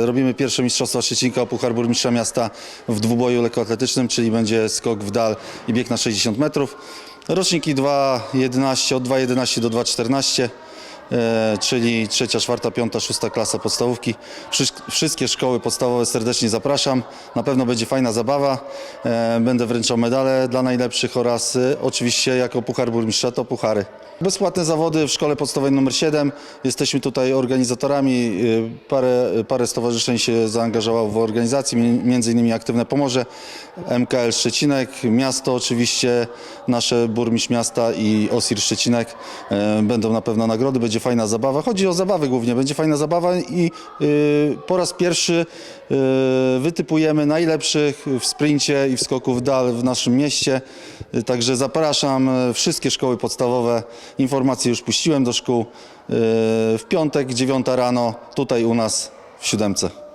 Robimy pierwsze Mistrzostwa Szczecinka o Puchar Burmistrza Miasta w dwuboju lekkoatletycznym, czyli będzie skok w dal i bieg na 60 metrów. Roczniki 2.11, od 2.11 do 2.14, e, czyli trzecia, czwarta, piąta, szósta klasa podstawówki. Wszy- Wszystkie szkoły podstawowe serdecznie zapraszam. Na pewno będzie fajna zabawa. E, Będę wręczał medale dla najlepszych oraz e, oczywiście jako Puchar Burmistrza to puchary. Bezpłatne zawody w szkole podstawowej nr 7. Jesteśmy tutaj organizatorami. Parę, parę stowarzyszeń się zaangażowało w organizacji, mi- między innymi Aktywne Pomorze, MKL Szczecinek, miasto oczywiście, nasze burmistrz miasta i OSIR Szczecinek. E, Będą na pewno nagrody, będzie fajna zabawa. Chodzi o zabawę głównie, będzie fajna zabawa i y, po raz pierwszy y, wytypujemy najlepszych w sprincie i w skoku w dal w naszym mieście. Y, Także zapraszam wszystkie szkoły podstawowe. Informacje już puściłem do szkół. W piątek, 9 rano, tutaj u nas w siódemce.